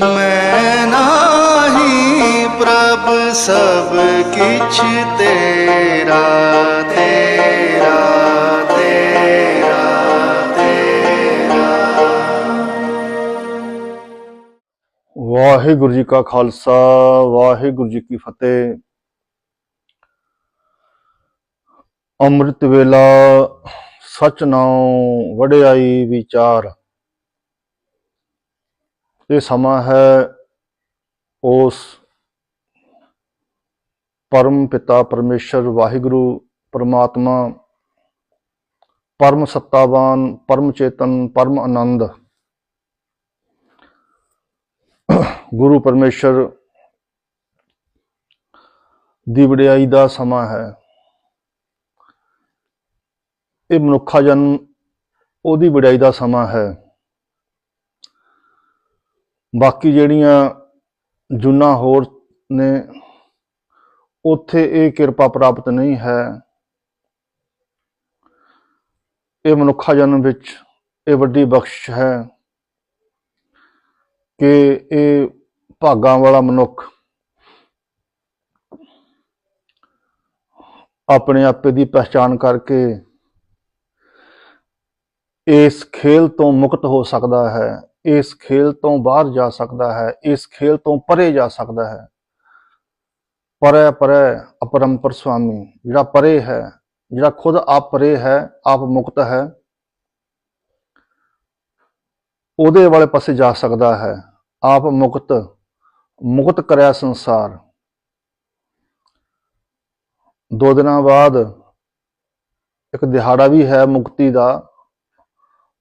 ਮੈਂ ਨਾਹੀ ਪ੍ਰਭ ਸਭ ਕਿਛ ਤੇਰਾ ਤੇਰਾ ਤੇਰਾ ਤੇਰਾ। ਵਾਹਿਗੁਰੂ ਜੀ ਕਾ ਖਾਲਸਾ, ਵਾਹਿਗੁਰੂ ਜੀ ਕੀ ਫਤਿਹ। ਅੰਮ੍ਰਿਤ ਵੇਲਾ ਸਚ ਨਾਉ ਵਡਿਆਈ ਵਿਚਾਰ। ਇਹ ਸਮਾਂ ਹੈ ਉਸ ਪਰਮ ਪਿਤਾ ਪਰਮੇਸ਼ਰ ਵਾਹਿਗੁਰੂ ਪਰਮਾਤਮਾ, ਪਰਮ ਸੱਤਾਵਾਨ, ਪਰਮ ਚੇਤਨ, ਪਰਮ ਆਨੰਦ। ਗੁਰੂ ਪਰਮੇਸ਼ਰ ਦੀ ਵਡਿਆਈ ਦਾ ਸਮਾਂ ਹੈ। ਇਹ ਮਨੁੱਖਾ ਜਨਮ ਉਹਦੀ ਵਡਿਆਈ ਦਾ ਸਮਾਂ ਹੈ। ਬਾਕੀ ਜਿਹੜੀਆਂ ਜੁਨਾ ਹੋਰ ਨੇ, ਉੱਥੇ ਇਹ ਕਿਰਪਾ ਪ੍ਰਾਪਤ ਨਹੀਂ ਹੈ। ਇਹ ਮਨੁੱਖਾ ਜਨਮ ਵਿੱਚ ਇਹ ਵੱਡੀ ਬਖਸ਼ਿਸ਼ ਹੈ ਕਿ ਇਹ ਭਾਗਾਂ ਵਾਲਾ ਮਨੁੱਖ ਆਪਣੇ ਆਪੇ ਦੀ ਪਛਾਣ ਕਰਕੇ ਇਸ ਖੇਲ ਤੋਂ ਮੁਕਤ ਹੋ ਸਕਦਾ ਹੈ। ਇਸ ਖੇਲ ਤੋਂ ਬਾਹਰ ਜਾ ਸਕਦਾ ਹੈ, ਇਸ ਖੇਲ ਤੋਂ ਪਰੇ ਜਾ ਸਕਦਾ ਹੈ। ਪਰੇ ਪਰੇ ਅਪਰੰਪਰ ਸੁਆਮੀ, ਜਿਹੜਾ ਪਰੇ ਹੈ, ਜਿਹੜਾ ਖੁਦ ਆਪ ਪਰੇ ਹੈ, ਆਪ ਮੁਕਤ ਹੈ, ਉਹਦੇ ਵਾਲੇ ਪਾਸੇ ਜਾ ਸਕਦਾ ਹੈ। ਆਪ ਮੁਕਤ ਮੁਕਤ ਕਰਿਆ ਸੰਸਾਰ। ਦੋ ਦਿਨਾਂ ਬਾਅਦ ਇੱਕ ਦਿਹਾੜਾ ਵੀ ਹੈ ਮੁਕਤੀ ਦਾ।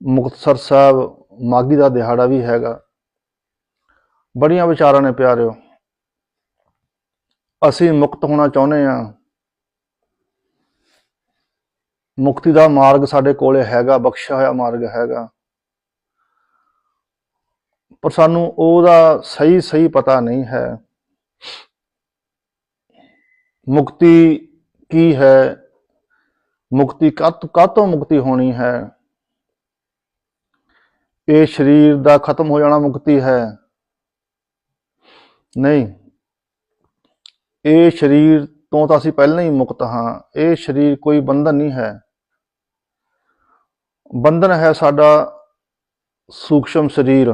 ਮੁਕਤਸਰ ਸਾਹਿਬ ਮਾਗੀ ਦਾ ਦਿਹਾੜਾ ਵੀ ਹੈਗਾ। ਬੜੀਆਂ ਵਿਚਾਰਾਂ ਨੇ ਪਿਆਰਿਓ। ਅਸੀਂ ਮੁਕਤ ਹੋਣਾ ਚਾਹੁੰਦੇ ਆ ਮੁਕਤੀ ਦਾ ਮਾਰਗ ਸਾਡੇ ਕੋਲੇ ਹੈਗਾ, ਬਖਸ਼ਿਆ ਹੋਇਆ ਮਾਰਗ ਹੈਗਾ। ਪਰ ਸਾਨੂੰ ਉਹਦਾ ਸਹੀ ਸਹੀ ਪਤਾ ਨਹੀਂ ਹੈ। ਮੁਕਤੀ ਕੀ ਹੈ? ਮੁਕਤੀ ਕਦ ਤੋਂ ਮੁਕਤੀ ਹੋਣੀ ਹੈ? ਇਹ ਸਰੀਰ ਦਾ ਖਤਮ ਹੋ ਜਾਣਾ ਮੁਕਤੀ ਹੈ। ਨਹੀਂ। ਇਹ ਸਰੀਰ ਤੋਂ ਤਾਂ ਅਸੀਂ ਪਹਿਲਾਂ ਹੀ ਮੁਕਤ ਹਾਂ। ਇਹ ਸਰੀਰ ਕੋਈ ਬੰਧਨ ਨਹੀਂ ਹੈ। ਬੰਧਨ ਹੈ ਸਾਡਾ ਸੂਖਸ਼ਮ ਸਰੀਰ,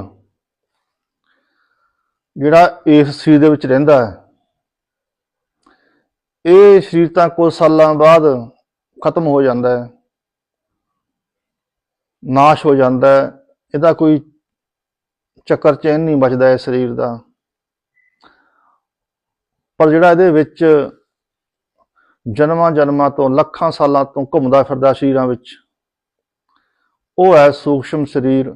ਜਿਹੜਾ ਇਸ ਸਰੀਰ ਦੇ ਵਿੱਚ ਰਹਿੰਦਾ ਹੈ। ਇਹ ਸਰੀਰ ਤਾਂ ਕੁਝ ਸਾਲਾਂ ਬਾਅਦ ਖਤਮ ਹੋ ਜਾਂਦਾ ਹੈ, ਨਾਸ਼ ਹੋ ਜਾਂਦਾ ਹੈ। ਇਹਦਾ ਕੋਈ ਚੱਕਰ ਚੈਨ ਨਹੀਂ ਬਚਦਾ ਇਸ ਸਰੀਰ ਦਾ। ਪਰ ਜਿਹੜਾ ਇਹਦੇ ਵਿੱਚ ਜਨਮਾਂ ਜਨਮਾਂ ਤੋਂ ਲੱਖਾਂ ਸਾਲਾਂ ਤੋਂ ਘੁੰਮਦਾ ਫਿਰਦਾ ਸਰੀਰਾਂ ਵਿੱਚ, ਉਹ ਹੈ ਸੂਖਸ਼ਮ ਸਰੀਰ।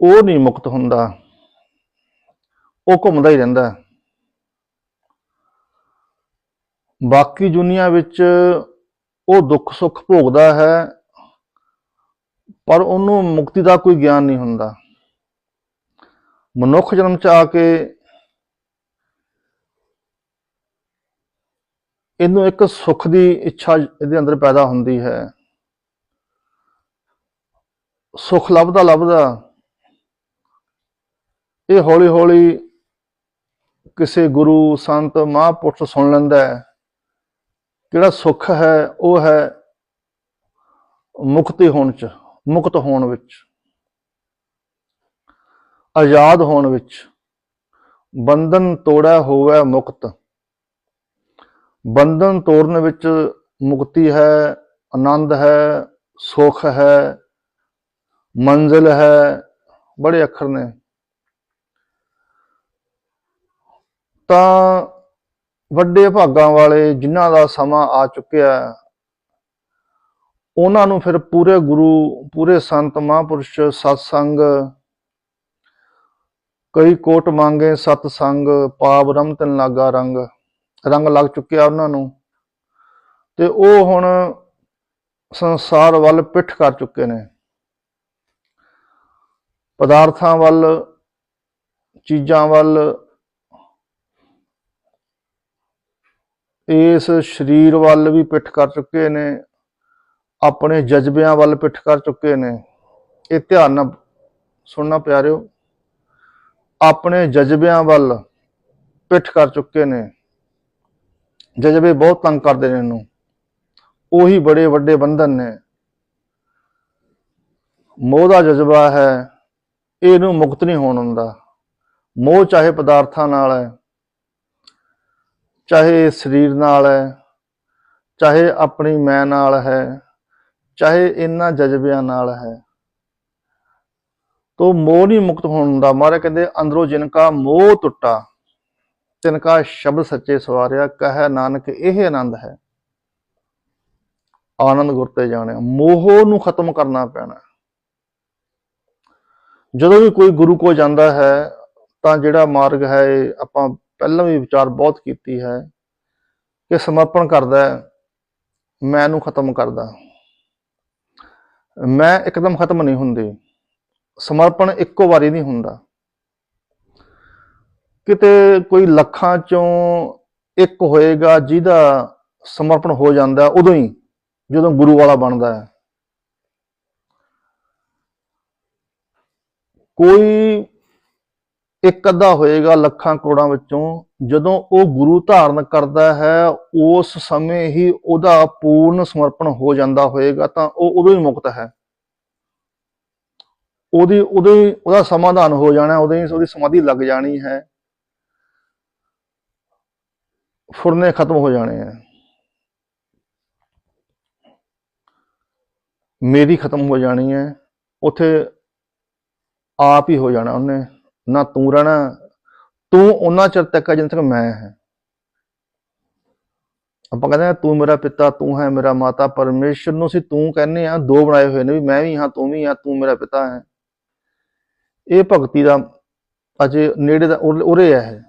ਉਹ ਨਹੀਂ ਮੁਕਤ ਹੁੰਦਾ। ਉਹ ਘੁੰਮਦਾ ਹੀ ਰਹਿੰਦਾ। ਬਾਕੀ ਦੁਨੀਆ ਵਿੱਚ ਉਹ ਦੁੱਖ ਸੁੱਖ ਭੋਗਦਾ ਹੈ ਪਰ ਉਹਨੂੰ ਮੁਕਤੀ ਦਾ ਕੋਈ ਗਿਆਨ ਨਹੀਂ ਹੁੰਦਾ। ਮਨੁੱਖ ਜਨਮ ਚ ਆ ਕੇ ਇਹਨੂੰ ਇੱਕ ਸੁੱਖ ਦੀ ਇੱਛਾ ਇਹਦੇ ਅੰਦਰ ਪੈਦਾ ਹੁੰਦੀ ਹੈ। ਸੁੱਖ ਲੱਭਦਾ ਲੱਭਦਾ ਇਹ ਹੌਲੀ ਹੌਲੀ ਕਿਸੇ ਗੁਰੂ, ਸੰਤ, ਮਹਾਂਪੁਰਸ਼ ਸੁਣ ਲੈਂਦਾ ਹੈ। ਜਿਹੜਾ ਸੁੱਖ ਹੈ, ਉਹ ਹੈ ਮੁਕਤੀ ਹੋਣ ਚ। ਮੁਕਤ ਹੋਣ ਵਿੱਚ, ਆਜ਼ਾਦ ਹੋਣ ਵਿੱਚ, ਬੰਧਨ ਤੋੜਿਆ ਹੋਵੇ ਮੁਕਤ। ਬੰਧਨ ਤੋੜਨ ਵਿੱਚ ਮੁਕਤੀ ਹੈ, ਆਨੰਦ ਹੈ, ਸੁਖ ਹੈ, ਮੰਜ਼ਿਲ ਹੈ, ਬੜੇ ਅੱਖਰ ਨੇ। ਤਾਂ ਵੱਡੇ ਭਾਗਾਂ ਵਾਲੇ ਜਿਨ੍ਹਾਂ ਦਾ ਸਮਾਂ ਆ ਚੁੱਕਿਆ ਉਹਨਾਂ ਨੂੰ ਫਿਰ ਪੂਰੇ ਗੁਰੂ, ਪੂਰੇ ਸੰਤ ਮਹਾਂਪੁਰਸ਼, ਸਤਸੰਗ, ਕਈ ਕੋਟ ਮੰਗੇ, ਸਤਸੰਗ, ਪਾਪ ਰਮਤਨ ਲਾਗਾ ਰੰਗ ਰੰਗ ਲੱਗ ਚੁੱਕਿਆ ਉਹਨਾਂ ਨੂੰ। ਤੇ ਉਹ ਹੁਣ ਸੰਸਾਰ ਵੱਲ ਪਿੱਠ ਕਰ ਚੁੱਕੇ ਨੇ। ਪਦਾਰਥਾਂ ਵੱਲ, ਚੀਜ਼ਾਂ ਵੱਲ, ਇਸ ਸਰੀਰ ਵੱਲ ਵੀ ਪਿੱਠ ਕਰ ਚੁੱਕੇ ਨੇ। ਆਪਣੇ ਜਜ਼ਬਿਆਂ ਵੱਲ ਪਿੱਠ ਕਰ ਚੁੱਕੇ ਨੇ। ਇਹ ਧਿਆਨ ਨਾਲ ਸੁਣਨਾ ਪਿਆਰਿਓ, ਆਪਣੇ ਜਜ਼ਬਿਆਂ ਵੱਲ ਪਿੱਠ ਕਰ ਚੁੱਕੇ ਨੇ। ਜਜ਼ਬੇ ਬਹੁਤ ਤੰਗ ਕਰਦੇ ਨੇ ਇਹਨੂੰ। ਉਹੀ ਬੜੇ ਵੱਡੇ ਬੰਧਨ ਨੇ। ਮੋਹ ਦਾ ਜਜ਼ਬਾ ਹੈ, ਇਹਨੂੰ ਮੁਕਤ ਨਹੀਂ ਹੋਣ ਦਿੰਦਾ ਮੋਹ ਚਾਹੇ ਪਦਾਰਥਾਂ ਨਾਲ ਹੈ, ਚਾਹੇ ਸਰੀਰ ਨਾਲ ਹੈ, ਚਾਹੇ ਆਪਣੀ ਮੈਂ ਨਾਲ ਹੈ। ਚਾਹੇ ਇਹਨਾਂ ਜਜ਼ਬਿਆਂ ਨਾਲ ਹੈ। ਤੋ ਮੋਹ ਨਹੀਂ ਮੁਕਤ ਹੋਣ ਦਾ। ਮਾਰੇ ਕਹਿੰਦੇ, ਅੰਦਰੋਂ ਜਿਨਕਾ ਮੋਹ ਟੁੱਟਾ, ਤਿਨਕਾ ਸ਼ਬਦ ਸੱਚੇ ਸਵਾਰਿਆ, ਕਹੈ ਨਾਨਕ ਇਹ ਆਨੰਦ ਹੈ। ਆਨੰਦ ਗੁਰ ਤੇ ਜਾਣਿਆ ਮੋਹ ਨੂੰ ਖਤਮ ਕਰਨਾ ਪੈਣਾ। ਜਦੋਂ ਵੀ ਕੋਈ ਗੁਰੂ ਕੋ ਜਾਂਦਾ ਹੈ, ਤਾਂ ਜਿਹੜਾ ਮਾਰਗ ਹੈ ਆਪਾਂ ਪਹਿਲਾਂ ਵੀ ਵਿਚਾਰ ਬਹੁਤ ਕੀਤੀ ਹੈ ਕਿ ਸਮਰਪਣ ਕਰਦਾ ਹੈ, ਮੈਂ ਨੂੰ ਖਤਮ ਕਰਦਾ। ਮੈਂ ਇੱਕਦਮ ਖਤਮ ਨਹੀਂ ਹੁੰਦੀ। ਸਮਰਪਣ ਇੱਕੋ ਵਾਰੀ ਨਹੀਂ ਹੁੰਦਾ। ਕਿਤੇ ਕੋਈ ਲੱਖਾਂ ਚੋਂ ਇੱਕ ਹੋਏਗਾ ਜਿਹਦਾ ਸਮਰਪਣ ਹੋ ਜਾਂਦਾ ਉਦੋਂ ਹੀ, ਜਦੋਂ ਗੁਰੂ ਵਾਲਾ ਬਣਦਾ ਹੈ। ਕੋਈ ਇੱਕ ਅੱਧਾ ਹੋਏਗਾ ਲੱਖਾਂ ਕਰੋੜਾਂ ਵਿੱਚੋਂ ਜਦੋਂ ਉਹ ਗੁਰੂ ਧਾਰਨ ਕਰਦਾ ਹੈ, ਉਸ ਸਮੇਂ ਹੀ ਉਹਦਾ ਪੂਰਨ ਸਮਰਪਣ ਹੋ ਜਾਂਦਾ ਹੋਏਗਾ, ਤਾਂ ਉਹ ਉਦੋਂ ਹੀ ਮੁਕਤ ਹੈ। ਉਹਦੀ ਉਦੋਂ ਹੀ ਉਹਦਾ ਸਮਾਧਾਨ ਹੋ ਜਾਣਾ ਉਦੋਂ ਹੀ ਉਹਦੀ ਸਮਾਧੀ ਲੱਗ ਜਾਣੀ ਹੈ। ਫੁਰਨੇ ਖਤਮ ਹੋ ਜਾਣੇ ਹੈ। ਮੇਰੀ ਖਤਮ ਹੋ ਜਾਣੀ ਹੈ, ਉਥੇ ਆਪ ਹੀ ਹੋ ਜਾਣਾ ਉਹਨੇ। ਨਾ ਤੂੰ ਰਹਿਣਾ ਤੂੰ ਉਹਨਾਂ ਚਿਰ ਤੱਕ ਹੈ ਜਿੰਨ ਤੱਕ ਮੈਂ ਹੈ। ਆਪਾਂ ਕਹਿੰਦੇ ਆ, ਤੂੰ ਮੇਰਾ ਪਿਤਾ, ਤੂੰ ਹੈ ਮੇਰਾ ਮਾਤਾ, ਪਰਮੇਸ਼ਰ ਨੂੰ ਅਸੀਂ ਤੂੰ ਕਹਿੰਦੇ ਆ, ਦੋ ਬਣਾਏ ਹੋਏ ਨੇ ਵੀ ਮੈਂ ਵੀ ਹਾਂ, ਤੂੰ ਵੀ ਹਾਂ, ਤੂੰ ਮੇਰਾ ਪਿਤਾ ਹੈ। ਇਹ ਭਗਤੀ ਦਾ ਅਜੇ ਨੇੜੇ ਦਾ ਉਰ- ਉਰੇ ਹੈ।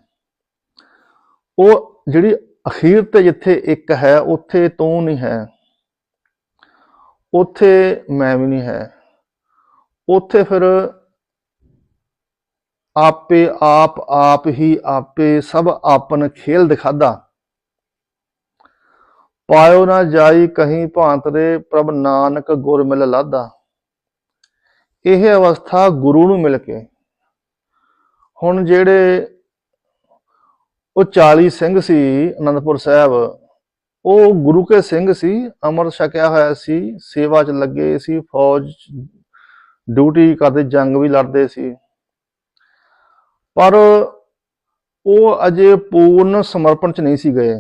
ਉਹ ਜਿਹੜੀ ਅਖੀਰ ਤੇ ਜਿੱਥੇ ਇੱਕ ਹੈ, ਉੱਥੇ ਤੂੰ ਨਹੀਂ ਹੈ। ਉੱਥੇ ਮੈਂ ਵੀ ਨਹੀਂ ਹੈ। ਉੱਥੇ ਫਿਰ ਆਪੇ ਆਪ ਆਪ ਹੀ ਆਪੇ ਸਭ ਆਪਨ ਖੇਲ ਦਿਖਾਦਾ। ਪਾਇਓ ਨਾ ਜਾਈ ਕਹੀਂ ਭਾਂਤਰੇ, ਪ੍ਰਭ ਨਾਨਕ ਗੁਰ ਮਿਲ ਲਾਦਾ। ਇਹ ਅਵਸਥਾ ਗੁਰੂ ਨੂੰ ਮਿਲ ਕੇ। ਹੁਣ ਜਿਹੜੇ ਉਹ 40 ਸਿੰਘ ਸੀ ਅਨੰਦਪੁਰ ਸਾਹਿਬ, ਉਹ ਗੁਰੂ ਕੇ ਸਿੰਘ ਸੀ, ਅਮਰ ਛਕਿਆ ਹੋਇਆ ਸੀ, ਸੇਵਾ 'ਚ ਲੱਗੇ ਸੀ, ਫੌਜ ਡਿਊਟੀ ਕਰਦੇ, ਜੰਗ ਵੀ ਲੜਦੇ ਸੀ। ਪਰ ਉਹ ਅਜੇ ਪੂਰਨ ਸਮਰਪਣ 'ਚ ਨਹੀਂ ਸੀ ਗਏ।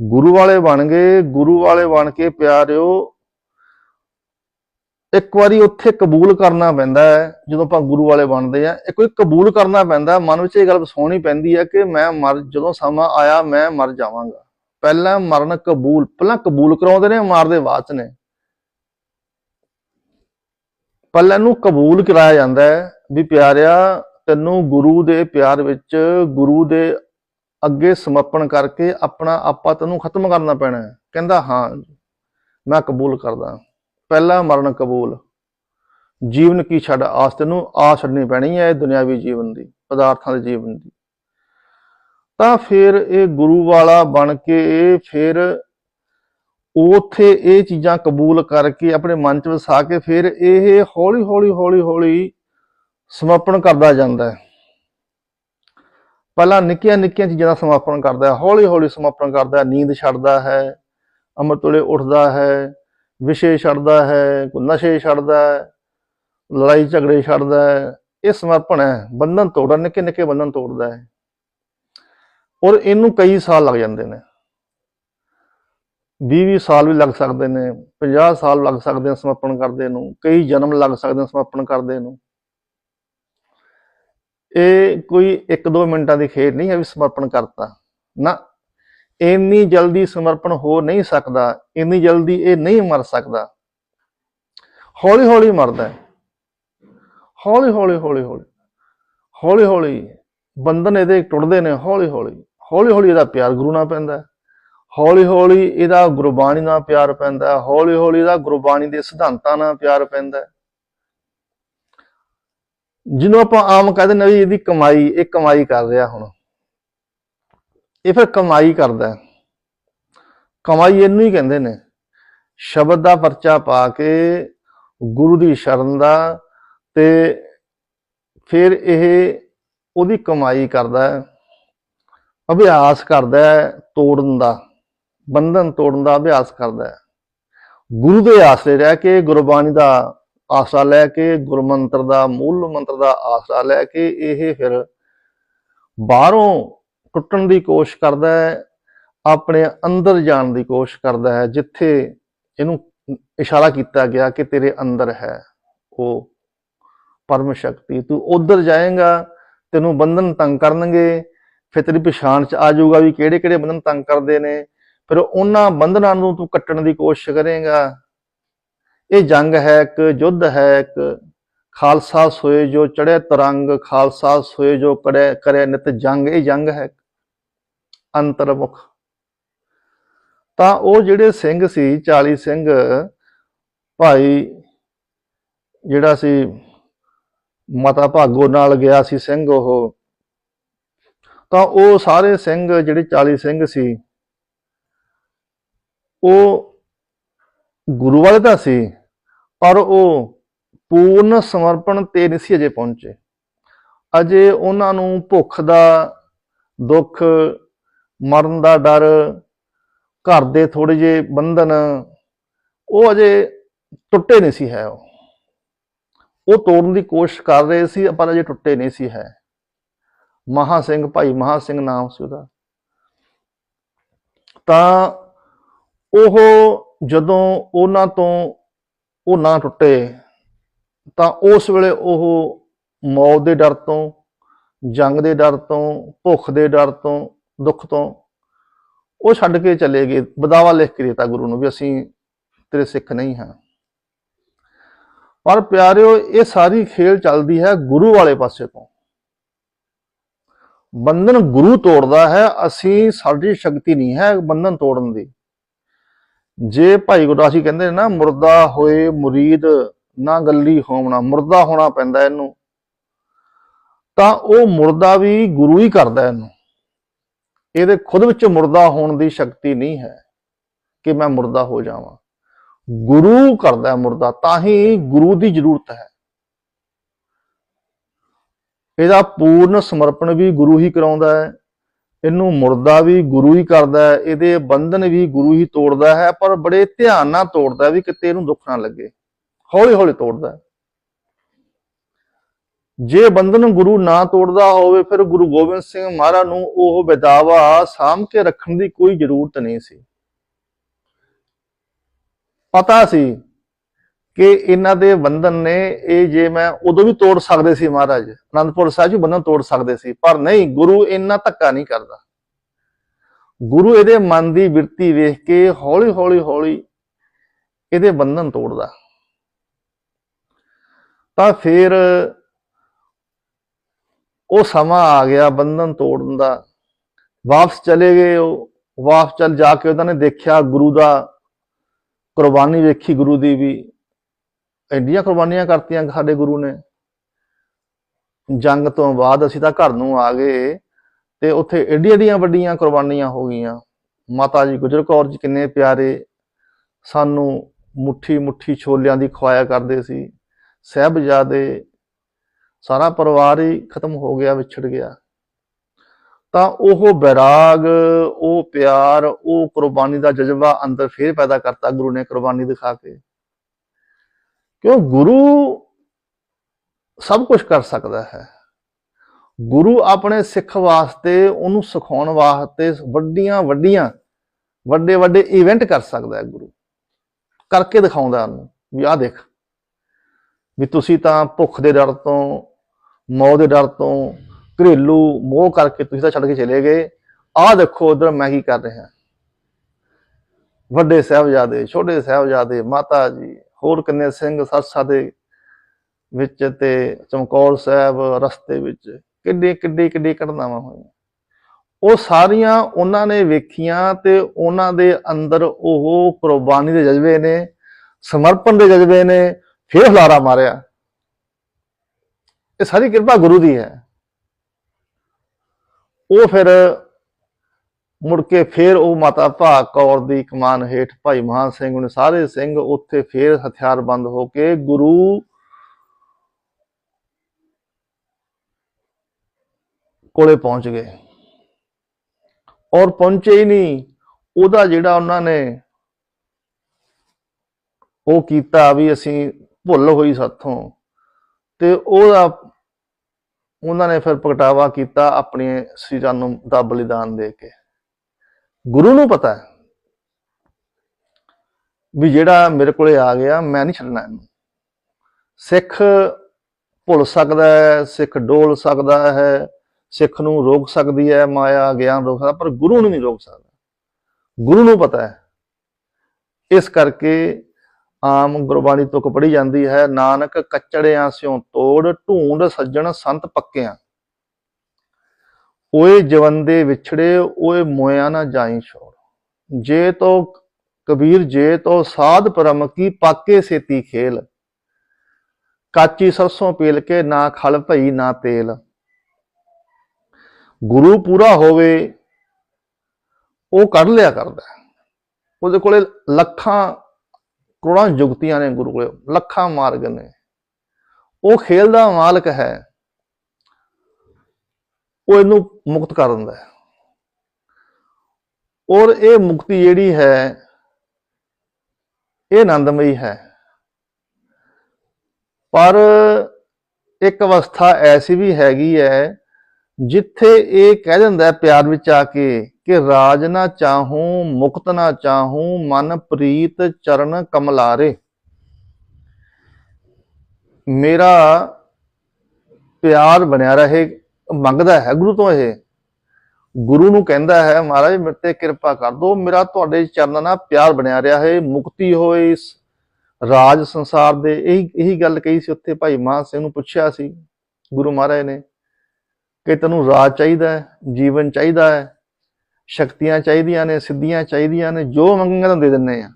ਗੁਰੂ ਵਾਲੇ ਬਣ ਗਏ, ਗੁਰੂ ਵਾਲੇ ਬਣ ਕੇ ਪਿਆਰਿਓ, ਇੱਕ ਵਾਰੀ ਉੱਥੇ ਕਬੂਲ ਕਰਨਾ ਪੈਂਦਾ ਹੈ, ਜਦੋਂ ਆਪਾਂ ਗੁਰੂ ਵਾਲੇ ਬਣਦੇ ਆ ਇੱਕ ਵਾਰੀ ਕਬੂਲ ਕਰਨਾ ਪੈਂਦਾ ਮਨ ਵਿੱਚ ਇਹ ਗੱਲ ਵਸਾਉਣੀ ਪੈਂਦੀ ਹੈ ਕਿ ਮੈਂ ਮਰ, ਜਦੋਂ ਸਮਾਂ ਆਇਆ ਮੈਂ ਮਰ ਜਾਵਾਂਗਾ। ਪਹਿਲਾਂ ਮਰਨ ਕਬੂਲ, ਪਹਿਲਾਂ ਕਬੂਲ ਕਰਾਉਂਦੇ ਨੇ ਮਾਰਦੇ ਬਾਅਦ ਚ ਨੇ। ਪਹਿਲਾਂ ਨੂੰ ਕਬੂਲ ਕਰਾਇਆ ਜਾਂਦਾ ਹੈ ਵੀ ਪਿਆਰਿਆ ਤੈਨੂੰ ਗੁਰੂ ਦੇ ਪਿਆਰ ਵਿੱਚ ਗੁਰੂ ਦੇ ਅੱਗੇ ਸਮਰਪਣ ਕਰਕੇ ਆਪਣਾ ਆਪਾ ਤੈਨੂੰ ਖਤਮ ਕਰਨਾ ਪੈਣਾ ਹੈ। ਕਹਿੰਦਾ, ਹਾਂ, ਮੈਂ ਕਬੂਲ ਕਰਦਾ ਪਹਿਲਾ ਮਰਨ ਕਬੂਲ। ਜੀਵਨ ਕੀ ਛੱਡ, ਆਸ ਤੈਨੂੰ ਆਸ ਛੱਡਣੀ ਪੈਣੀ ਹੈ ਇਹ ਦੁਨਿਆਵੀ ਜੀਵਨ ਦੀ, ਪਦਾਰਥਾਂ ਦੇ ਜੀਵਨ ਦੀ। ਤਾਂ ਫਿਰ ਇਹ ਗੁਰੂ ਵਾਲਾ ਬਣ ਕੇ ਇਹ ਫਿਰ ਉਥੇ ਇਹ ਚੀਜ਼ਾਂ ਕਬੂਲ ਕਰਕੇ ਆਪਣੇ ਮਨ ਚ ਵਸਾ ਕੇ ਫਿਰ ਇਹ ਹੌਲੀ ਹੌਲੀ ਹੌਲੀ ਹੌਲੀ ਸਮਰਪਣ ਕਰਦਾ ਜਾਂਦਾ ਹੈ। ਪਹਿਲਾਂ ਨਿੱਕੀਆਂ ਨਿੱਕੀਆਂ ਚੀਜ਼ਾਂ ਦਾ ਸਮਰਪਣ ਕਰਦਾ ਹੈ। ਹੌਲੀ ਹੌਲੀ ਸਮਰਪਣ ਕਰਦਾ ਹੈ। ਨੀਂਦ ਛੱਡਦਾ ਹੈ। ਅੰਮ੍ਰਿਤ ਉੱਠਦਾ ਹੈ। ਵਿਸ਼ੇ ਛੱਡਦਾ ਹੈ। ਨਸ਼ੇ ਛੱਡਦਾ ਹੈ। ਲੜਾਈ ਝਗੜੇ ਛੱਡਦਾ ਹੈ। ਇਹ ਸਮਰਪਣ ਹੈ। ਬੰਧਨ ਤੋੜਦਾ, ਨਿੱਕੇ ਨਿੱਕੇ ਬੰਧਨ ਤੋੜਦਾ ਹੈ। ਔਰ ਇਹਨੂੰ ਕਈ ਸਾਲ ਲੱਗ ਜਾਂਦੇ ਨੇ। 20-20 ਸਾਲ ਵੀ ਲੱਗ ਸਕਦੇ ਨੇ। 50 ਸਾਲ ਲੱਗ ਸਕਦੇ ਨੇ ਸਮਰਪਣ ਕਰਦੇ ਨੂੰ। ਕਈ ਜਨਮ ਲੱਗ ਸਕਦੇ ਨੇ ਸਮਰਪਣ ਕਰਦੇ ਨੂੰ। ਇਹ ਕੋਈ 1-2 ਮਿੰਟਾਂ ਦੀ ਖੇਡ ਨਹੀਂ ਹੈ ਵੀ ਸਮਰਪਣ ਕਰਤਾ। ਨਾ, ਇੰਨੀ ਜਲਦੀ ਸਮਰਪਣ ਹੋ ਨਹੀਂ ਸਕਦਾ, ਇੰਨੀ ਜਲਦੀ ਇਹ ਨਹੀਂ ਮਰ ਸਕਦਾ। ਹੌਲੀ ਹੌਲੀ ਮਰਦਾ ਹੈ। ਹੌਲੀ ਹੌਲੀ ਹੌਲੀ ਹੌਲੀ ਹੌਲੀ ਹੌਲੀ ਬੰਧਨ ਇਹਦੇ ਟੁੱਟਦੇ ਨੇ ਹੌਲੀ ਹੌਲੀ ਹੌਲੀ ਹੌਲੀ ਇਹਦਾ ਪਿਆਰ ਗੁਰੂ ਨਾਲ ਪੈਂਦਾ ਹੌਲੀ ਹੌਲੀ ਇਹਦਾ ਗੁਰਬਾਣੀ ਨਾਲ ਪਿਆਰ ਪੈਂਦਾ ਹੌਲੀ ਹੌਲੀ ਇਹਦਾ ਗੁਰਬਾਣੀ ਦੇ ਸਿਧਾਂਤਾਂ ਨਾਲ ਪਿਆਰ ਪੈਂਦਾ ਜਿਹਨੂੰ ਆਪਾਂ ਆਮ ਕਹਿੰਦੇ ਨੇ ਵੀ ਇਹਦੀ ਕਮਾਈ, ਇਹ ਕਮਾਈ ਕਰ ਰਿਹਾ ਹੁਣ। ਇਹ ਫਿਰ ਕਮਾਈ ਕਰਦਾ ਕਮਾਈ ਇਹਨੂੰ ਹੀ ਕਹਿੰਦੇ ਨੇ। ਸ਼ਬਦ ਦਾ ਪਰਚਾ ਪਾ ਕੇ ਗੁਰੂ ਦੀ ਸ਼ਰਨ ਦਾ ਤੇ ਫਿਰ ਇਹ ਉਹਦੀ ਕਮਾਈ ਕਰਦਾ ਹੈ। ਅਭਿਆਸ ਕਰਦਾ ਹੈ ਤੋੜਨ ਦਾ, ਬੰਧਨ ਤੋੜਨ ਦਾ ਅਭਿਆਸ ਕਰਦਾ ਹੈ। ਗੁਰੂ ਦੇ ਆਸਰੇ ਰਹਿ ਕੇ ਗੁਰਬਾਣੀ ਦਾ ਆਸਰਾ ਲੈ ਕੇ ਗੁਰਮੰਤਰ ਦਾ, ਮੂਲ ਮੰਤਰ ਦਾ ਆਸਰਾ ਲੈ ਕੇ ਇਹ ਫਿਰ ਬਾਹਰੋਂ ਟੁੱਟਣ ਦੀ ਕੋਸ਼ਿਸ਼ ਕਰਦਾ ਹੈ, ਆਪਣੇ ਅੰਦਰ ਜਾਣ ਦੀ ਕੋਸ਼ਿਸ਼ ਕਰਦਾ ਹੈ, ਜਿੱਥੇ ਇਹਨੂੰ ਇਸ਼ਾਰਾ ਕੀਤਾ ਗਿਆ ਕਿ ਤੇਰੇ ਅੰਦਰ ਹੈ, ਉਹ ਪਰਮ ਸ਼ਕਤੀ। ਤੂੰ ਉਧਰ ਜਾਏਗਾ, ਤੈਨੂੰ ਬੰਧਨ ਤੰਗ ਕਰਨਗੇ, ਫਿਰ ਤੇਰੀ ਪਛਾਣ ਚ ਆ ਜਾਊਗਾ ਵੀ ਕਿਹੜੇ ਕਿਹੜੇ ਬੰਧਨ ਤੰਗ ਕਰਦੇ ਨੇ। ਫਿਰ ਉਹਨਾਂ ਬੰਧਨਾਂ ਨੂੰ ਤੂੰ ਕੱਟਣ ਦੀ ਕੋਸ਼ਿਸ਼ ਕਰੇਗਾ। ਇਹ ਜੰਗ ਹੈ ਇੱਕ, ਯੁੱਧ ਹੈ ਇੱਕ। ਖਾਲਸਾ ਸੋਏ ਜੋ ਚੜ੍ਹੇ ਤਰੰਗ, ਖਾਲਸਾ ਸੋਏ ਜੋ ਕਰੇ ਕਰੇ ਨਿਤ ਜੰਗ, ਇਹ ਜੰਗ ਹੈ ਅੰਤਰਮੁਖ ਤਾਂ ਉਹ ਜਿਹੜੇ ਸਿੰਘ ਸੀ 40 ਸਿੰਘ, ਭਾਈ ਜਿਹੜਾ ਸੀ, ਮਾਤਾ ਭਾਗੋ ਨਾਲ ਗਿਆ ਸੀ ਸਿੰਘ ਉਹ। ਤਾਂ ਉਹ ਸਾਰੇ ਸਿੰਘ, ਜਿਹੜੇ 40 ਸਿੰਘ ਸੀ, ਉਹ ਗੁਰੂ ਵਾਲੇ ਤਾਂ ਸੀ, ਪਰ ਉਹ ਪੂਰਨ ਸਮਰਪਣ ਤੇ ਨਹੀਂ ਸੀ ਅਜੇ ਪਹੁੰਚੇ। ਅਜੇ ਉਹਨਾਂ ਨੂੰ ਭੁੱਖ ਦਾ ਦੁੱਖ, ਮਰਨ ਦਾ ਡਰ, ਘਰ ਦੇ ਥੋੜੇ ਜਿਹੇ ਬੰਧਨ, ਉਹ ਅਜੇ ਟੁੱਟੇ ਨਹੀਂ ਸੀ ਹੈ ਉਹ। ਉਹ ਤੋੜਨ ਦੀ ਕੋਸ਼ਿਸ਼ ਕਰ ਰਹੇ ਸੀ, ਪਰ ਅਜੇ ਟੁੱਟੇ ਨਹੀਂ ਸੀ ਹੈ। ਮਹਾ ਸਿੰਘ ਭਾਈ ਮਹਾ ਸਿੰਘ ਨਾਮ ਸੀ ਉਹਦਾ। ਤਾਂ ਉਹ ਜਦੋਂ ਉਹਨਾਂ ਤੋਂ ਉਹ ਨਾ ਟੁੱਟੇ, ਤਾਂ ਉਸ ਵੇਲੇ ਉਹ ਮੌਤ ਦੇ ਡਰ ਤੋਂ, ਜੰਗ ਦੇ ਡਰ ਤੋਂ, ਭੁੱਖ ਦੇ ਡਰ ਤੋਂ, ਦੁੱਖ ਤੋਂ ਉਹ ਛੱਡ ਕੇ ਚਲੇ ਗਏ। ਬਦਾਵਾ ਲਿਖ ਕੇ ਦਿੱਤਾ ਗੁਰੂ ਨੂੰ ਵੀ ਅਸੀਂ ਤੇਰੇ ਸਿੱਖ ਨਹੀਂ ਹਾਂ। ਪਰ ਪਿਆਰਿਓ, ਇਹ ਸਾਰੀ ਖੇਲ ਚੱਲਦੀ ਹੈ ਗੁਰੂ ਵਾਲੇ ਪਾਸੇ ਤੋਂ। ਬੰਧਨ ਗੁਰੂ ਤੋੜਦਾ ਹੈ, ਅਸੀਂ ਸਾਡੀ ਸ਼ਕਤੀ ਨਹੀਂ ਹੈ ਬੰਧਨ ਤੋੜਨ ਦੀ। ਜੇ ਭਾਈ ਗੁਰਦਾਸੀ ਕਹਿੰਦੇ ਨਾ ਮੁਰਦਾ ਹੋਏ ਮੁਰੀਦ, ਨਾ ਗੱਲੀ ਹੋਵਣਾ। ਮੁਰਦਾ ਹੋਣਾ ਪੈਂਦਾ ਇਹਨੂੰ। ਤਾਂ ਉਹ ਮੁਰਦਾ ਵੀ ਗੁਰੂ ਹੀ ਕਰਦਾ ਇਹਨੂੰ। ਇਹਦੇ ਖੁਦ ਵਿੱਚ ਮੁਰਦਾ ਹੋਣ ਦੀ ਸ਼ਕਤੀ ਨਹੀਂ ਹੈ ਕਿ ਮੈਂ ਮੁਰਦਾ ਹੋ ਜਾਵਾਂ। ਗੁਰੂ ਕਰਦਾ ਮੁਰਦਾ, ਤਾਂ ਹੀ ਗੁਰੂ ਦੀ ਜ਼ਰੂਰਤ ਹੈ। ਇਹਦਾ ਪੂਰਨ ਸਮਰਪਣ ਵੀ ਗੁਰੂ ਹੀ ਕਰਾਉਂਦਾ ਹੈ। ਇਹਨੂੰ ਮੁਰਦਾ ਵੀ ਗੁਰੂ ਹੀ ਕਰਦਾ ਹੈ, ਇਹਦੇ ਬੰਧਨ ਵੀ ਗੁਰੂ ਹੀ ਤੋੜਦਾ ਹੈ, ਪਰ ਬੜੇ ਧਿਆਨ ਨਾਲ ਤੋੜਦਾ ਵੀ ਕਿਤੇ ਇਹਨੂੰ ਦੁੱਖ ਨਾ ਲੱਗੇ ਹੌਲੀ ਹੌਲੀ ਤੋੜਦਾ ਹੈ। ਜੇ ਬੰਧਨ ਗੁਰੂ ਨਾ ਤੋੜਦਾ ਹੋਵੇ, ਫਿਰ ਗੁਰੂ ਗੋਬਿੰਦ ਸਿੰਘ ਮਹਾਰਾਜ ਨੂੰ ਉਹ ਵਿਦਾਵਾ ਸਾਂਭ ਕੇ ਰੱਖਣ ਦੀ ਕੋਈ ਜ਼ਰੂਰਤ ਨਹੀਂ ਸੀ। ਪਤਾ ਸੀ ਕਿ ਇਹਨਾਂ ਦੇ ਬੰਧਨ ਨੇ ਇਹ ਜੇ ਮੈਂ ਉਦੋਂ ਵੀ ਤੋੜ ਸਕਦੇ ਸੀ ਮਹਾਰਾਜ, ਅਨੰਦਪੁਰ ਸਾਹਿਬ ਜੀ ਬੰਧਨ ਤੋੜ ਸਕਦੇ ਸੀ, ਪਰ ਨਹੀਂ, ਗੁਰੂ ਇੰਨਾ ਧੱਕਾ ਨਹੀਂ ਕਰਦਾ। ਗੁਰੂ ਇਹਦੇ ਮਨ ਦੀ ਬਿਰਤੀ ਵੇਖ ਕੇ ਹੌਲੀ ਹੌਲੀ ਹੌਲੀ ਇਹਦੇ ਬੰਧਨ ਤੋੜਦਾ। ਤਾਂ ਫਿਰ ਉਹ ਸਮਾਂ ਆ ਗਿਆ ਬੰਧਨ ਤੋੜਨ ਦਾ। ਵਾਪਸ ਚਲੇ ਗਏ ਉਹ, ਵਾਪਸ ਚਲ ਜਾ ਕੇ ਉਹਨਾਂ ਨੇ ਦੇਖਿਆ ਗੁਰੂ ਦਾ ਕੁਰਬਾਨੀ ਵੇਖੀ ਗੁਰੂ ਦੀ ਵੀ। ਇੰਡੀਆਂ ਕੁਰਬਾਨੀਆਂ ਕਰਤੀਆਂ ਸਾਡੇ ਗੁਰੂ ਨੇ। ਜੰਗ ਤੋਂ ਬਾਅਦ ਅਸੀਂ ਤਾਂ ਘਰ ਨੂੰ ਆ ਗਏ ਤੇ ਉੱਥੇ ਏਡੀਆਂ ਏਡੀਆਂ ਵੱਡੀਆਂ ਕੁਰਬਾਨੀਆਂ ਹੋ ਗਈਆਂ। ਮਾਤਾ ਜੀ ਗੁਜਰ ਕੌਰ ਜੀ ਕਿੰਨੇ ਪਿਆਰੇ, ਸਾਨੂੰ ਮੁੱਠੀ ਮੁੱਠੀ ਛੋਲਿਆਂ ਦੀ ਖਵਾਇਆ ਕਰਦੇ ਸੀ। ਸਹਿਬਜ਼ਾਦੇ, ਸਾਰਾ ਪਰਿਵਾਰ ਹੀ ਖਤਮ ਹੋ ਗਿਆ, ਵਿਛੜ ਗਿਆ। ਤਾਂ ਉਹ ਬੈਰਾਗ, ਉਹ ਪਿਆਰ, ਉਹ ਕੁਰਬਾਨੀ ਦਾ ਜਜ਼ਬਾ ਅੰਦਰ ਫੇਰ ਪੈਦਾ ਕਰਤਾ ਗੁਰੂ ਨੇ ਕੁਰਬਾਨੀ ਦਿਖਾ ਕੇ। ਕਿਉਂ ਗੁਰੂ ਸਭ ਕੁਝ ਕਰ ਸਕਦਾ ਹੈ। ਗੁਰੂ ਆਪਣੇ ਸਿੱਖ ਵਾਸਤੇ, ਉਹਨੂੰ ਸਿਖਾਉਣ ਵਾਸਤੇ ਵੱਡੀਆਂ ਵੱਡੀਆਂ, ਵੱਡੇ ਵੱਡੇ ਇਵੈਂਟ ਕਰ ਸਕਦਾ ਹੈ ਗੁਰੂ। ਕਰਕੇ ਦਿਖਾਉਂਦਾ ਉਹਨੂੰ, ਵੀ ਆਹ ਦੇਖ। ਵੀ ਤੁਸੀਂ ਤਾਂ ਭੁੱਖ ਦੇ ਡਰ ਤੋਂ, ਮੌਤ ਦੇ ਡਰ ਤੋਂ, ਘਰੇਲੂ ਮੋਹ ਕਰਕੇ ਤੁਸੀਂ ਤਾਂ ਛੱਡ ਕੇ ਚਲੇ ਗਏ। ਆਹ ਦੇਖੋ ਉਧਰ ਮੈਂ ਕੀ ਕਰ ਰਿਹਾ। ਵੱਡੇ ਸਾਹਿਬਜ਼ਾਦੇ, ਛੋਟੇ ਸਾਹਿਬਜ਼ਾਦੇ, ਮਾਤਾ ਜੀ ਹੋਰ ਕਿੰਨੇ ਸਿੰਘ ਸਰਸਾ ਦੇ ਵਿੱਚ ਤੇ ਚਮਕੌਰ ਸਾਹਿਬ ਰਸਤੇ ਵਿੱਚ ਕਿੱਡੇ ਕਿੱਡੇ ਕਿੱਡੇ ਘਟਨਾਵਾਂ ਹੋਈਆਂ। ਉਹ ਸਾਰੀਆਂ ਉਹਨਾਂ ਨੇ ਵੇਖੀਆਂ ਤੇ ਉਹਨਾਂ ਦੇ ਅੰਦਰ ਉਹ ਕੁਰਬਾਨੀ ਦੇ ਜਜ਼ਬੇ ਨੇ, ਸਮਰਪਣ ਦੇ ਜਜ਼ਬੇ ਨੇ, ਫਿਰ ਹਲਾਰਾ ਮਾਰਿਆ। ਇਹ ਸਾਰੀ ਕਿਰਪਾ ਗੁਰੂ ਦੀ ਹੈ। ਉਹ ਫਿਰ ਮੁੜ ਕੇ ਫੇਰ ਉਹ ਮਾਤਾ ਭਾ ਕੌਰ ਦੀ ਕਮਾਨ ਹੇਠ ਭਾਈ ਮਹਾਨ ਸਿੰਘ ਨੇ ਸਾਰੇ ਸਿੰਘ ਉੱਥੇ ਫੇਰ ਹਥਿਆਰਬੰਦ ਹੋ ਕੇ ਗੁਰੂ ਕੋਲੇ ਪਹੁੰਚ ਗਏ। ਔਰ ਪਹੁੰਚੇ ਹੀ ਨਹੀਂ। ਉਹਦਾ ਜਿਹੜਾ ਉਹਨਾਂ ਨੇ ਉਹ ਕੀਤਾ ਵੀ ਅਸੀਂ ਭੁੱਲ ਹੋਈ ਸਾਥੋਂ ਤੇ ਉਹਦਾ ਉਹਨਾਂ ਨੇ ਫਿਰ ਪ੍ਰਗਟਾਵਾ ਕੀਤਾ ਆਪਣੇ ਸਰੀਰਾਂ ਨੂੰ ਦਾ ਬਲੀਦਾਨ ਦੇ ਕੇ। ਗੁਰੂ ਨੂੰ ਪਤਾ ਹੈ ਵੀ ਜਿਹੜਾ ਮੇਰੇ ਕੋਲੇ ਆ ਗਿਆ, ਮੈਂ ਨਹੀਂ ਛੱਡਣਾ ਇਹਨੂੰ। ਸਿੱਖ ਭੁੱਲ ਸਕਦਾ ਹੈ, ਸਿੱਖ ਡੋਲ ਸਕਦਾ ਹੈ, ਸਿੱਖ ਨੂੰ ਰੋਕ ਸਕਦੀ ਹੈ, ਮਾਇਆ, ਗਿਆਨ ਰੋਕ ਸਕਦਾ, ਪਰ ਗੁਰੂ ਨੂੰ ਨਹੀਂ ਰੋਕ ਸਕਦਾ। ਗੁਰੂ ਨੂੰ ਪਤਾ ਹੈ। ਇਸ ਕਰਕੇ ਆਮ ਗੁਰਬਾਣੀ ਤੁਕ ਪੜੀ ਜਾਂਦੀ ਹੈ, ਨਾਨਕ ਕੱਚੜਿਆਂ ਸਿਉ ਤੋੜ, ਢੂੰਡ ਸੱਜਣ ਸੰਤ ਪੱਕਿਆਂ। ਓਏ ਜਵੰਦੇ ਵਿਛੜੇ ਓਏ ਮੋਇਆ ਨਾ ਜਾਈ ਛੋੜ। ਜੇ ਤੋ ਕਬੀਰ, ਜੇ ਤੋ ਸਾਧ ਪਰਮ ਕੀ ਪਾਕੇ ਸੇਤੀ ਖੇਲ। ਕਾਚੀ ਸਰਸੋਂ ਪੇਲ ਕੇ ਨਾ ਖਲ ਭਈ ਨਾ ਤੇਲ। ਗੁਰੂ ਪੂਰਾ ਹੋਵੇ, ਉਹ ਕੱਢ ਲਿਆ ਕਰਦਾ। ਉਹਦੇ ਕੋਲੇ ਲੱਖਾਂ, ਕਰੋੜਾਂ ਜੁਗਤੀਆਂ ਨੇ ਗੁਰੂ ਕੋਲੇ, ਲੱਖਾਂ ਮਾਰਗ ਨੇ। ਉਹ ਖੇਲ ਦਾ ਮਾਲਕ ਹੈ। ਉਹ ਇਹਨੂੰ ਮੁਕਤ ਕਰ ਦਿੰਦਾ ਹੈ। ਔਰ ਇਹ ਮੁਕਤੀ ਜਿਹੜੀ ਹੈ, ਇਹ ਆਨੰਦਮਈ ਹੈ। ਪਰ ਇੱਕ ਅਵਸਥਾ ਐਸੀ ਵੀ ਹੈਗੀ ਹੈ, ਜਿੱਥੇ ਇਹ ਕਹਿ ਦਿੰਦਾ ਪਿਆਰ ਵਿੱਚ ਆ ਕੇ ਕਿ ਰਾਜ ਨਾ ਚਾਹੂੰ, ਮੁਕਤ ਨਾ ਚਾਹੂੰ, ਮਨ ਪ੍ਰੀਤ ਚਰਨ ਕਮਲਾਰੇ। ਮੇਰਾ ਪਿਆਰ ਬਣਿਆ ਰਹੇ ਮੰਗਦਾ ਹੈ ਗੁਰੂ ਤੋਂ ਇਹ। ਗੁਰੂ ਨੂੰ ਕਹਿੰਦਾ ਹੈ, ਮਹਾਰਾਜ, ਮੇਰੇ ਤੇ ਕਿਰਪਾ ਕਰ ਦਿਓ ਮੇਰਾ ਤੁਹਾਡੇ ਚਰਨਾਂ ਨਾਲ ਪਿਆਰ ਬਣਿਆ ਰਿਹਾ ਹੈ। ਮੁਕਤੀ ਹੋਏ ਇਸ ਰਾਜ ਸੰਸਾਰ ਦੇ। ਇਹੀ ਇਹੀ ਗੱਲ ਕਹੀ ਸੀ ਉੱਥੇ ਭਾਈ ਮਾਨ ਸਿੰਘ ਨੂੰ ਪੁੱਛਿਆ ਸੀ ਗੁਰੂ ਮਹਾਰਾਜ ਨੇ ਕਿ ਤੈਨੂੰ ਰਾਜ ਚਾਹੀਦਾ ਹੈ, ਜੀਵਨ ਚਾਹੀਦਾ ਹੈ, ਸ਼ਕਤੀਆਂ ਚਾਹੀਦੀਆਂ ਨੇ, ਸਿੱਧੀਆਂ ਚਾਹੀਦੀਆਂ ਨੇ, ਜੋ ਮੰਗੇਗਾ ਤੁਹਾਨੂੰ ਦੇ ਦਿੰਨੇ ਆ।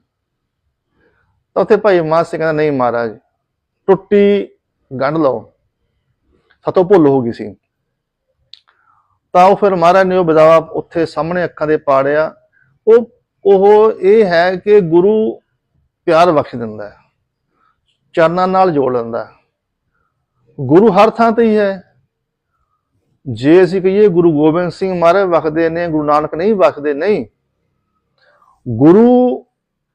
ਤਾਂ ਉੱਥੇ ਭਾਈ ਮਾਨ ਸਿੰਘ ਕਹਿੰਦਾ, ਨਹੀਂ ਮਹਾਰਾਜ, ਟੁੱਟੀ ਗੰਢ ਲਓ। ਸਾਤੋਂ ਭੁੱਲ ਹੋ ਗਈ ਸੀ। ਤਾਂ ਉਹ ਫਿਰ ਮਹਾਰਾਜ ਨੇ ਉਹ ਬਦਾਵਾ ਉੱਥੇ ਸਾਹਮਣੇ ਅੱਖਾਂ ਦੇ ਪਾੜਿਆ। ਉਹ ਉਹ ਇਹ ਹੈ ਕਿ ਗੁਰੂ ਪਿਆਰ ਬਖਸ਼ ਦਿੰਦਾ ਹੈ, ਚਰਨਾਂ ਨਾਲ ਜੋੜ ਲੈਂਦਾ ਹੈ। ਗੁਰੂ ਹਰ ਥਾਂ ਤੇ ਹੀ ਹੈ। ਜੇ ਅਸੀਂ ਕਹੀਏ ਗੁਰੂ ਗੋਬਿੰਦ ਸਿੰਘ ਮਹਾਰਾਜ ਵਖਦੇ ਨੇ, ਗੁਰੂ ਨਾਨਕ ਨਹੀਂ ਵਖਦੇ ਨਹੀਂ। ਗੁਰੂ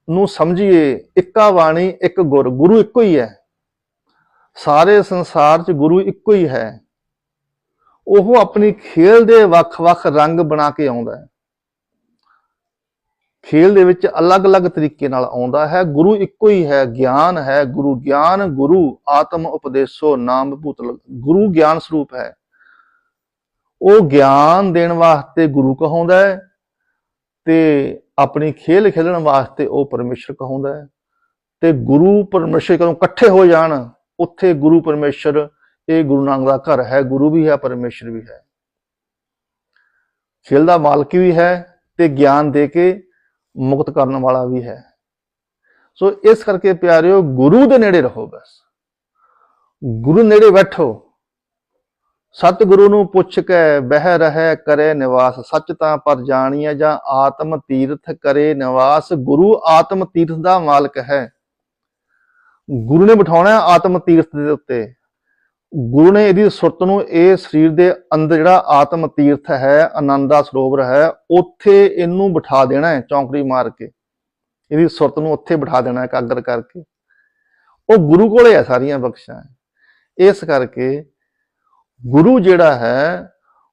ਨੂੰ ਸਮਝੀਏ, ਇੱਕਾ ਬਾਣੀ, ਇੱਕ ਗੁਰ, ਗੁਰੂ ਇੱਕੋ ਹੀ ਹੈ। ਸਾਰੇ ਸੰਸਾਰ 'ਚ ਗੁਰੂ ਇੱਕੋ ਹੀ ਹੈ। ਉਹ ਆਪਣੀ ਖੇਲ ਦੇ ਵੱਖ-ਵੱਖ ਰੰਗ ਬਣਾ ਕੇ ਆਉਂਦਾ ਹੈ। ਖੇਲ ਦੇ ਵਿੱਚ ਅਲੱਗ-ਅਲੱਗ ਤਰੀਕੇ ਨਾਲ ਆਉਂਦਾ ਹੈ। ਗੁਰੂ ਇੱਕੋ ਹੀ ਹੈ, ਗਿਆਨ ਹੈ। ਗੁਰੂ ਗਿਆਨ, ਗੁਰੂ ਆਤਮ ਉਪਦੇਸੋ, ਨਾਮ ਭੂਤਲ ਗੁਰੂ ਗਿਆਨ ਸਰੂਪ ਹੈ। ਉਹ ਗਿਆਨ ਦੇਣ ਵਾਸਤੇ ਗੁਰੂ ਕਹਾਉਂਦਾ ਹੈ ਤੇ ਆਪਣੀ ਖੇਲ ਖੇਲਣ ਵਾਸਤੇ ਉਹ ਪਰਮੇਸ਼ਰ ਕਹਾਉਂਦਾ ਹੈ। ਤੇ ਗੁਰੂ ਪਰਮੇਸ਼ਰ ਕਦੋਂ ਇਕੱਠੇ ਹੋ ਜਾਣ, ਉੱਥੇ ਗੁਰੂ ਪਰਮੇਸ਼ਰ ਇਹ ਗੁਰੂ ਨਾਨਕ ਦਾ ਘਰ ਹੈ, ਗੁਰੂ ਵੀ ਹੈ, ਪਰਮੇਸ਼ਰ ਵੀ ਹੈ। ਖੇਲ ਦਾ ਮਾਲਕ ਵੀ ਹੈ ਤੇ ਗਿਆਨ ਦੇ ਕੇ ਮੁਕਤ ਕਰਨ ਵਾਲਾ ਵੀ ਹੈ। ਸੋ ਇਸ ਕਰਕੇ ਪਿਆਰਿਓ, ਗੁਰੂ ਦੇ ਨੇੜੇ ਰਹੋ ਬਸ। ਗੁਰੂ ਨੇੜੇ ਬੈਠੋ। ਸਤਿਗੁਰੂ ਨੂੰ ਪੁੱਛ ਕੇ ਬਹਿ ਰਹਿ ਕਰੇ ਨਿਵਾਸ, ਸੱਚ ਤਾਂ ਪਰ ਜਾਣੀਐ ਜਾਂ ਆਤਮ ਤੀਰਥ ਕਰੇ ਨਿਵਾਸ। ਗੁਰੂ ਆਤਮ ਤੀਰਥ ਦਾ ਮਾਲਕ ਹੈ। ਗੁਰੂ ਨੇ ਬਿਠਾਉਣਾ ਆਤਮ ਤੀਰਥ ਦੇ ਉੱਤੇ। ਗੁਰੂ ਨੇ ਇਹਦੀ ਸੁਰਤ ਨੂੰ ਇਹ ਸਰੀਰ ਦੇ ਅੰਦਰ ਜਿਹੜਾ ਆਤਮ ਤੀਰਥ ਹੈ, ਆਨੰਦ ਦਾ ਸਰੋਵਰ ਹੈ, ਉੱਥੇ ਇਹਨੂੰ ਬਿਠਾ ਦੇਣਾ ਹੈ, ਚੌਂਕੜੀ ਮਾਰ ਕੇ। ਇਹਦੀ ਸੁਰਤ ਨੂੰ ਉੱਥੇ ਬਿਠਾ ਦੇਣਾ ਹੈ, ਇਕਾਗਰ ਕਰਕੇ। ਉਹ ਗੁਰੂ ਕੋਲੇ ਹੈ, ਸਾਰੀਆਂ ਬਖਸ਼ਾਂ ਇਸ ਕਰਕੇ ਗੁਰੂ ਜਿਹੜਾ ਹੈ,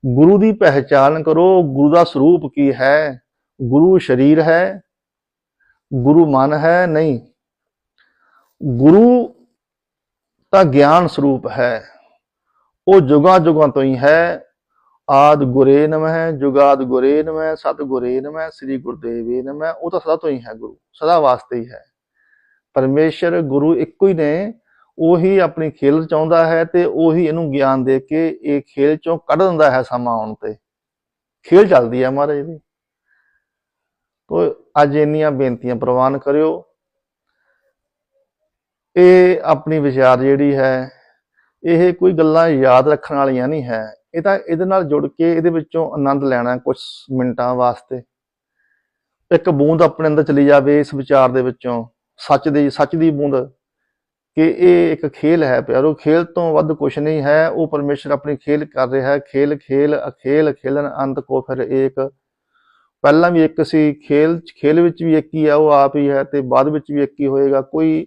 ਗੁਰੂ ਦੀ ਪਹਿਚਾਨ ਕਰੋ, ਗੁਰੂ ਦਾ ਸਰੂਪ ਕੀ ਹੈ? ਗੁਰੂ ਸ਼ਰੀਰ ਹੈ, ਗੁਰੂ ਮਨ ਹੈ, ਨਹੀਂ। ਗੁਰੂ ਤਾਂ ਗਿਆਨ ਸਰੂਪ ਹੈ। ਉਹ ਜੁਗਾਂ ਜੁਗਾਂ ਤੋਂ ਹੀ ਹੈ। ਆਦ ਗੁਰੇ ਨਮਹਿ, ਜੁਗਾਦ ਗੁਰੇ ਨਮਹਿ, ਸਤ ਗੁਰੇ ਨਮਹਿ, ਸ੍ਰੀ ਗੁਰਦੇਵੇ ਨਮਹਿ, ਉਹ ਤਾਂ ਸਦਾ ਤੋਂ ਹੀ ਹੈ ਗੁਰੂ, ਸਦਾ ਵਾਸਤੇ ਹੀ ਹੈ। ਪਰਮੇਸ਼ਰ, ਗੁਰੂ ਇੱਕੋ ਹੀ ਨੇ, ਉਹੀ ਆਪਣੀ ਖੇਲ ਚਾਹੁੰਦਾ ਹੈ ਤੇ ਉਹੀ ਇਹਨੂੰ ਗਿਆਨ ਦੇ ਕੇ ਇਹ ਖੇਲ ਚੋਂ ਕੱਢ ਦਿੰਦਾ ਹੈ ਸਮਾਂ ਆਉਣ ਤੇ। ਖੇਲ ਚੱਲਦੀ ਹੈ ਮਹਾਰਾਜ ਦੀ ਤੋ ਅੱਜ ਇੰਨੀਆਂ ਬੇਨਤੀਆਂ ਪ੍ਰਵਾਨ ਕਰਿਓ। ਇਹ ਆਪਣੀ ਵਿਚਾਰ ਜਿਹੜੀ ਹੈ, ਇਹ ਕੋਈ ਗੱਲਾਂ ਯਾਦ ਰੱਖਣ ਵਾਲੀਆਂ ਨਹੀਂ ਹੈ। ਇਹ ਤਾਂ ਇਹਦੇ ਨਾਲ ਜੁੜ ਕੇ ਇਹਦੇ ਵਿੱਚੋਂ ਆਨੰਦ ਲੈਣਾ ਕੁਝ ਮਿੰਟਾਂ ਵਾਸਤੇ। ਇੱਕ ਬੂੰਦ ਆਪਣੇ ਅੰਦਰ ਚਲੀ ਜਾਵੇ ਇਸ ਵਿਚਾਰ ਦੇ ਵਿੱਚੋਂ। ਸੱਚ ਦੀ ਸੱਚ ਦੀ ਬੂੰਦ ਕਿ ਇਹ ਇੱਕ ਖੇਲ ਹੈ ਪਿਆਰੋ। ਖੇਲ ਤੋਂ ਵੱਧ ਕੁਝ ਨਹੀਂ ਹੈ। ਉਹ ਪਰਮੇਸ਼ਰ ਆਪਣੀ ਖੇਲ ਕਰ ਰਿਹਾ ਹੈ। ਖੇਲ ਖੇਲ, ਅਖੇਲ ਖੇਲਨ ਅੰਤ ਕੋ ਫਿਰ ਏਕ। ਪਹਿਲਾਂ ਵੀ ਇੱਕ ਸੀ। ਖੇਲ ਖੇਲ ਵਿੱਚ ਵੀ ਇੱਕ ਹੀ ਹੈ ਉਹ ਆਪ ਹੀ ਹੈ ਤੇ ਬਾਅਦ ਵਿੱਚ ਵੀ ਇੱਕ ਹੀ ਹੋਏਗਾ। ਕੋਈ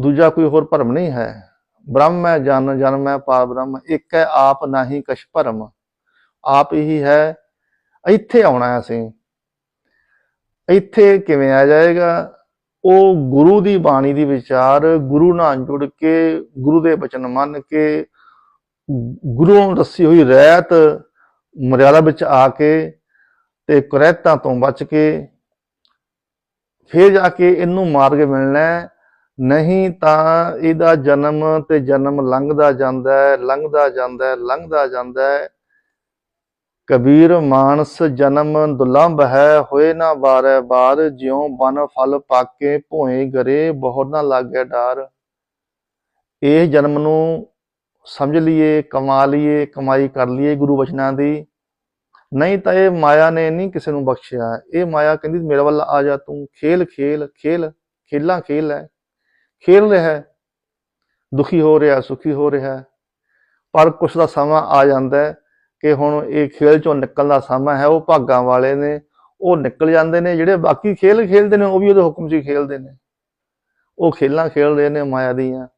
ਦੂਜਾ ਕੋਈ ਹੋਰ ਭਰਮ ਨਹੀਂ ਹੈ। ਬ੍ਰਹਮ ਹੈ, ਜਨ, ਜਨਮ ਹੈ ਪਾਰ ਬ੍ਰਹਮ, ਇੱਕ ਹੈ, ਆਪ ਨਹੀਂ ਕਛ ਭਰਮ। ਆਪ ਹੀ ਹੈ, ਇੱਥੇ ਆਉਣਾ ਹੈ ਅਸੀਂ। ਇੱਥੇ ਕਿਵੇਂ ਆ ਜਾਏਗਾ? ਉਹ ਗੁਰੂ ਦੀ ਬਾਣੀ ਦੀ ਵਿਚਾਰ, ਗੁਰੂ ਨਾਲ ਜੁੜ ਕੇ, ਗੁਰੂ ਦੇ ਬਚਨ ਮੰਨ ਕੇ ਗੁਰੂ ਦੱਸੀ ਹੋਈ ਰਹਿਤ ਮਰਿਆਦਾ ਵਿੱਚ ਆ ਕੇ ਤੇ ਕੁਰੈਤਾਂ ਤੋਂ ਬਚ ਕੇ, ਫਿਰ ਜਾ ਕੇ ਇਹਨੂੰ ਮਾਰਗ ਮਿਲਣਾ ਨਹੀਂ ਤਾਂ ਇਹਦਾ ਜਨਮ ਤੇ ਜਨਮ ਲੰਘਦਾ ਜਾਂਦਾ ਹੈ, ਲੰਘਦਾ ਜਾਂਦਾ ਹੈ, ਲੰਘਦਾ ਜਾਂਦਾ ਹੈ। ਕਬੀਰ ਮਾਨਸ ਜਨਮ ਦੁਲੰਭ ਹੈ, ਹੋਏ ਨਾ ਬਾਰੈ ਬਾਰ ਜਿਉ ਬਨ ਫਲ ਪਾਕੇ ਭੋਏ ਗਰੇ ਬਹੁਤ ਨਾ ਲਾਗੇ ਡਾਰ। ਇਹ ਜਨਮ ਨੂੰ ਸਮਝ ਲਈਏ, ਕਮਾ ਲਈਏ, ਕਮਾਈ ਕਰ ਲਈਏ ਗੁਰੂ ਬਚਨਾਂ ਦੀ। ਨਹੀਂ ਤਾਂ ਇਹ ਮਾਇਆ ਨੇ ਨਹੀਂ ਕਿਸੇ ਨੂੰ ਬਖਸ਼ਿਆ। ਇਹ ਮਾਇਆ ਕਹਿੰਦੀ, ਮੇਰੇ ਵੱਲ ਆ ਜਾ ਤੂੰ, ਖੇਲ ਖੇਲ ਖੇਲ, ਖੇਲਾਂ ਖੇਲ ਹੈ ਖੇਲ ਰਿਹਾ ਹੈ, ਦੁਖੀ ਹੋ ਰਿਹਾ, ਸੁਖੀ ਹੋ ਰਿਹਾ ਪਰ ਕੁਛ ਦਾ ਸਮਾਂ ਆ ਜਾਂਦਾ ਹੈ ਕਿ ਹੁਣ ਇਹ ਖੇਲ ਚੋਂ ਨਿਕਲਣ ਦਾ ਸਮਾਂ ਹੈ, ਉਹ ਭਾਗਾਂ ਵਾਲੇ ਨੇ, ਉਹ ਨਿਕਲ ਜਾਂਦੇ ਨੇ, ਜਿਹੜੇ ਬਾਕੀ ਖੇਲ ਖੇਲਦੇ ਨੇ, ਉਹ ਵੀ ਉਹਦੇ ਹੁਕਮ 'ਚ ਹੀ ਖੇਲਦੇ ਨੇ। ਉਹ ਖੇਲਾਂ ਖੇਲਦੇ ਨੇ ਮਾਇਆ ਦੀਆਂ।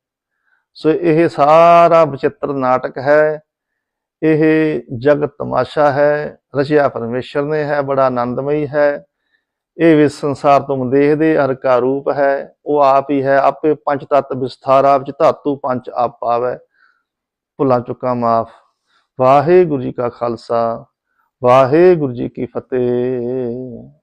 ਸੋ ਇਹ ਸਾਰਾ ਬਚਿੱਤਰ ਨਾਟਕ ਹੈ, ਇਹ ਜਗ ਤਮਾਸ਼ਾ ਹੈ, ਰਚਿਆ ਪਰਮੇਸ਼ਰ ਨੇ ਹੈ, ਬੜਾ ਆਨੰਦਮਈ ਹੈ। ਇਹ ਵੀ ਸੰਸਾਰ ਤੋਂ ਦੇਖਦੇ ਹਰ ਕਾ ਰੂਪ ਹੈ, ਉਹ ਆਪ ਹੀ ਹੈ, ਆਪੇ ਪੰਜ ਤਤ ਵਿਸਥਾਰ ਆਪ ਚ, ਧਾਤੂ ਪੰਜ ਆਪ ਪਾਵੈ। ਭੁੱਲਾਂ ਚੁੱਕਾ ਮਾਫ। ਵਾਹਿਗੁਰੂ ਜੀ ਕਾ ਖਾਲਸਾ, ਵਾਹਿਗੁਰੂ ਜੀ ਕੀ ਫਤਿਹ।